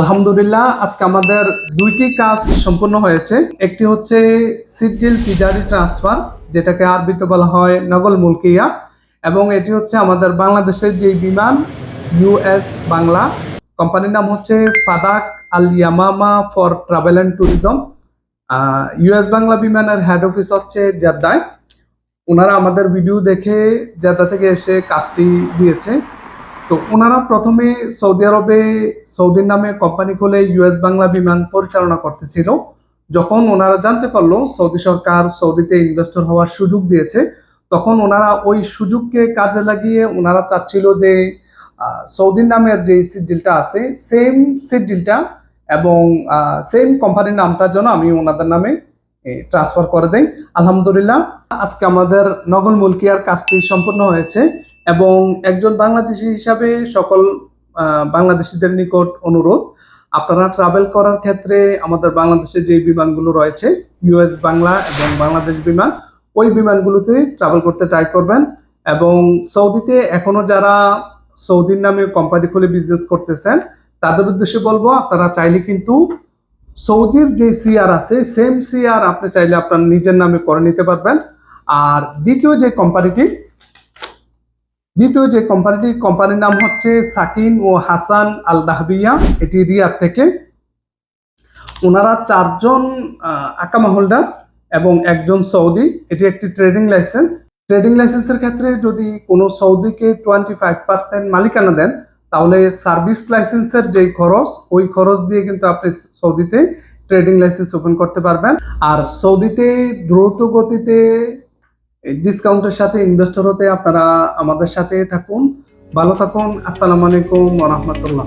আলহামদুলিল্লাহ, আজকে আমাদের দুইটি কাজ সম্পূর্ণ হয়েছে। একটি হচ্ছে সিডিল তিজারি ট্রান্সফার, যেটাকে আরবিতে বলা হয় নগল মুলকিয়া, এবং এটি হচ্ছে আমাদের বাংলাদেশের যে বিমান ইউএস বাংলা। কোম্পানির নাম হচ্ছে Fadak Al Yamama for travel and tourism. US Bangla বিমানের হেড অফিস হচ্ছে জেদ্দায়। ওনারা আমাদের ভিডিও দেখে জেদ্দা থেকে এসে কাজটি দিয়েছে। তো ওনারা প্রথমে সৌদি আরবে, সৌদির নামে কোম্পানি খুলে ইউএস বাংলা বিমান পরিচালনা করতেছিল। যখন ওনারা জানতে পারল সৌদি সরকার সৌদিতে ইনভেস্টর হওয়ার সুযোগ দিয়েছে, তখন ওনারা ওই সুযোগকে কাজে লাগিয়ে ওনারা চাচ্ছিল যে সৌদির নামের যে সিট ডিলটা আছে সেম সিট ডিলটা এবং সেম কোম্পানির নামটার জন্য আমি ওনাদের নামে ট্রান্সফার করে দেই। আলহামদুলিল্লাহ, আজকে আমাদের নগল মুলকিয়ার কাজটি সম্পূর্ণ হয়েছে। এবং একজন বাংলাদেশি হিসাবে সকল বাংলাদেশিদের নিকট অনুরোধ, আপনারা ট্রাভেল করার ক্ষেত্রে আমাদের বাংলাদেশে যে বিমানগুলো রয়েছে ইউএস বাংলা এবং বাংলাদেশ বিমান, ওই বিমানগুলোতে ট্রাভেল করতে ট্রাই করবেন এবং সৌদিতে এখনও যারা সৌদির নামে কোম্পানি খুলে বিজনেস করতেছেন, তাদের উদ্দেশ্যে বলব আপনারা চাইলে কিন্তু সৌদির যে সিআর আছে সেম সিআর আপনি চাইলে আপনার নিজের নামে করে নিতে পারবেন। আর দ্বিতীয় যে কোম্পানিটি দ্বিতীয় যে কোম্পানিটি কোম্পানির নাম হচ্ছে সাকিন ও হাসান আল দাহবিয়া এটি রিয়াদ থেকে। ওনারা চারজন আকামা হোল্ডার এবং একজন সৌদি। এটি একটি ট্রেডিং লাইসেন্স ট্রেডিং লাইসেন্সের ক্ষেত্রে যদি কোনো সৌদিকে টোয়েন্টি ফাইভ পার্সেন্ট মালিকানা দেন, তাহলে সার্ভিস লাইসেন্সের যে খরচ, ওই খরচ দিয়ে কিন্তু আপনি সৌদিতে ট্রেডিং লাইসেন্স ওপেন করতে পারবেন। আর সৌদিতে দ্রুত গতিতে ডিসকাউন্টের সাথে ইনভেস্টর হতে আপনারা আমাদের সাথে থাকুন। ভালো থাকুন। আসসালামু আলাইকুম রহমতুল্লাহ।